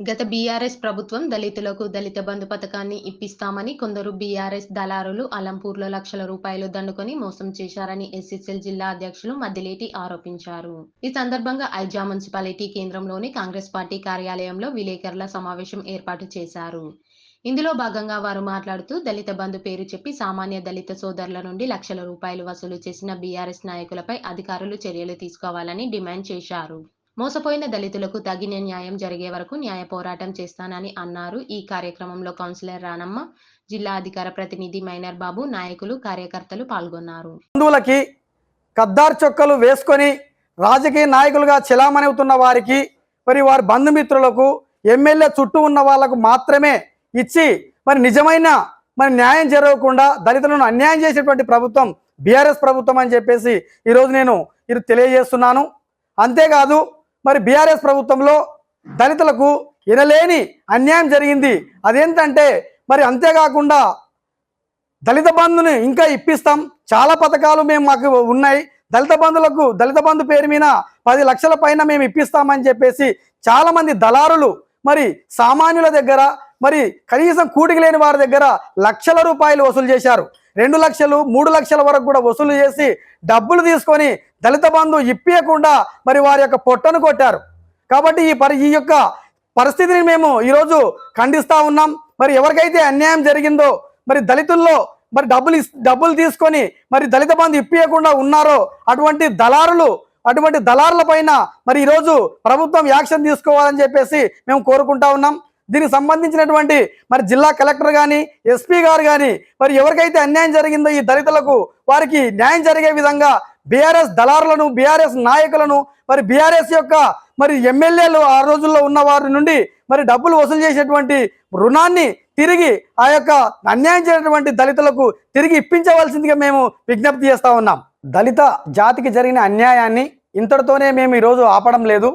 గత బీఆర్ఎస్ ప్రభుత్వం దళితులకు దళిత బంధు పథకాన్ని ఇప్పిస్తామని కొందరు బీఆర్ఎస్ దళారులు అలంపూర్లో లక్షల రూపాయలు దండుకొని మోసం చేశారని ఎస్ఎస్ఎల్ జిల్లా అధ్యక్షులు మద్దిలేటి ఆరోపించారు. ఈ సందర్భంగా ఐజా మున్సిపాలిటీ కేంద్రంలోని కాంగ్రెస్ పార్టీ కార్యాలయంలో విలేకరుల సమావేశం ఏర్పాటు చేశారు. ఇందులో భాగంగా వారు మాట్లాడుతూ దళిత బంధు పేరు చెప్పి సామాన్య దళిత సోదరుల నుండి లక్షల రూపాయలు వసూలు చేసిన బీఆర్ఎస్ నాయకులపై అధికారులు చర్యలు తీసుకోవాలని డిమాండ్ చేశారు. మోసపోయిన దళితులకు తగిన న్యాయం జరిగే వరకు న్యాయ పోరాటం చేస్తానని అన్నారు. ఈ కార్యక్రమంలో కౌన్సిలర్ రానమ్మ జిల్లా అధికార ప్రతినిధి మైనర్ బాబు నాయకులు కార్యకర్తలు పాల్గొన్నారు. బంధువులకి కద్దార్ చొక్కలు వేసుకొని రాజకీయ నాయకులుగా చెలామణి అవుతున్న వారికి మరి వారి బంధుమిత్రులకు ఎమ్మెల్యే చుట్టూ ఉన్న వాళ్ళకు మాత్రమే ఇచ్చి మరి నిజమైన మరి న్యాయం జరగకుండా దళితులను అన్యాయం చేసేటువంటి ప్రభుత్వం బీఆర్ఎస్ ప్రభుత్వం అని చెప్పేసి ఈరోజు నేను ఇది తెలియజేస్తున్నాను. అంతేకాదు మరి బీఆర్ఎస్ ప్రభుత్వంలో దళితులకు ఎనలేని అన్యాయం జరిగింది. అదేంటంటే మరి అంతేకాకుండా దళిత బంధుని ఇంకా ఇప్పిస్తాం. చాలా పథకాలు మేము మాకు ఉన్నాయి. దళిత బంధులకు దళిత బంధు పేరు మీద పది లక్షల పైన మేము ఇప్పిస్తామని చెప్పేసి చాలామంది దళారులు మరి సామాన్యుల దగ్గర మరి కనీసం కూటికి లేని వారి దగ్గర లక్షల రూపాయలు వసూలు చేశారు. రెండు లక్షలు మూడు లక్షల వరకు కూడా వసూలు చేసి డబ్బులు తీసుకొని దళిత బంధు ఇప్పియకుండా మరి వారి యొక్క పొట్టను కొట్టారు. కాబట్టి ఈ పరి ఈ యొక్క పరిస్థితిని మేము ఈరోజు ఖండిస్తూ ఉన్నాం. మరి ఎవరికైతే అన్యాయం జరిగిందో మరి దళితుల్లో మరి డబ్బులు డబ్బులు తీసుకొని మరి దళిత బంధు ఇప్పియకుండా ఉన్నారో అటువంటి దళారులు అటువంటి దళారుల పైన మరి ఈరోజు ప్రభుత్వం యాక్షన్ తీసుకోవాలని చెప్పేసి మేము కోరుకుంటా ఉన్నాం. దీనికి సంబంధించినటువంటి మరి జిల్లా కలెక్టర్ కానీ ఎస్పీ గారు కానీ మరి ఎవరికైతే అన్యాయం జరిగిందో ఈ దళితులకు వారికి న్యాయం జరిగే విధంగా బీఆర్ఎస్ దళారులను బీఆర్ఎస్ నాయకులను మరి బీఆర్ఎస్ యొక్క మరి ఎమ్మెల్యేలు ఆ రోజుల్లో ఉన్న వారి నుండి మరి డబ్బులు వసూలు చేసేటువంటి రుణాన్ని తిరిగి ఆ యొక్క అన్యాయం చేసినటువంటి దళితులకు తిరిగి ఇప్పించవలసిందిగా మేము విజ్ఞప్తి చేస్తూ ఉన్నాం. దళిత జాతికి జరిగిన అన్యాయాన్ని ఇంతటితోనే మేము ఈరోజు ఆపడం లేదు.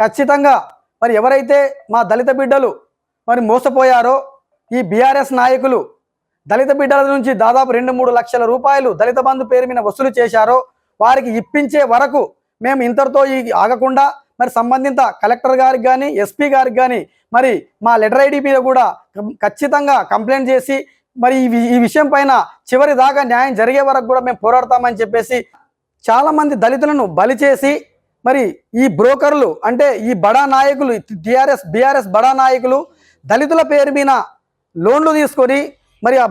ఖచ్చితంగా మరి ఎవరైతే మా దళిత బిడ్డలు మరి మోసపోయారో ఈ బీఆర్ఎస్ నాయకులు దళిత బిడ్డల నుంచి దాదాపు రెండు మూడు లక్షల రూపాయలు దళిత బంధు పేరు మీద వసూలు చేశారో వారికి ఇప్పించే వరకు మేము ఇంతటితో ఈ ఆగకుండా మరి సంబంధిత కలెక్టర్ గారికి కానీ ఎస్పీ గారికి కానీ మరి మా లెటర్ ఐడి మీద కూడా ఖచ్చితంగా కంప్లైంట్ చేసి మరి ఈ ఈ విషయం పైన చివరి దాకా న్యాయం జరిగే వరకు కూడా మేము పోరాడతామని చెప్పేసి చాలామంది దళితులను బలి చేసి మరి ఈ బ్రోకర్లు అంటే ఈ బడా నాయకులు టిఆర్ఎస్ బీఆర్ఎస్ బడా నాయకులు దళితుల పేరు మీద లోన్లు తీసుకొని మరి ఆ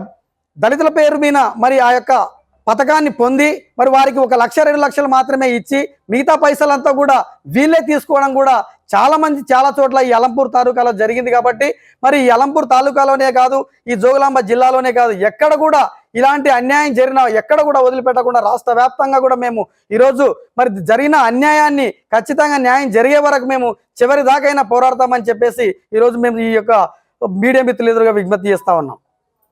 దళితుల పేరు మీద మరి ఆ యొక్క పథకాన్ని పొంది మరి వారికి ఒక లక్ష రెండు లక్షలు మాత్రమే ఇచ్చి మిగతా పైసలంతా కూడా వీళ్ళే తీసుకోవడం కూడా చాలామంది చాలా చోట్ల ఈ అలంపూర్ తాలూకాలో జరిగింది కాబట్టి మరి ఈ అలంపూర్ తాలూకాలోనే కాదు ఈ జోగులాంబ జిల్లాలోనే కాదు ఎక్కడ కూడా ఇలాంటి అన్యాయం జరిగిన ఎక్కడ కూడా వదిలిపెట్టకుండా రాష్ట్ర వ్యాప్తంగా కూడా మేము ఈరోజు మరి జరిగిన అన్యాయాన్ని ఖచ్చితంగా న్యాయం జరిగే వరకు మేము చివరి దాకైనా పోరాడతామని చెప్పేసి ఈరోజు మేము ఈ యొక్క మీడియా మిత్రులు ఎదురుగా విజ్ఞప్తి చేస్తా ఉన్నాం.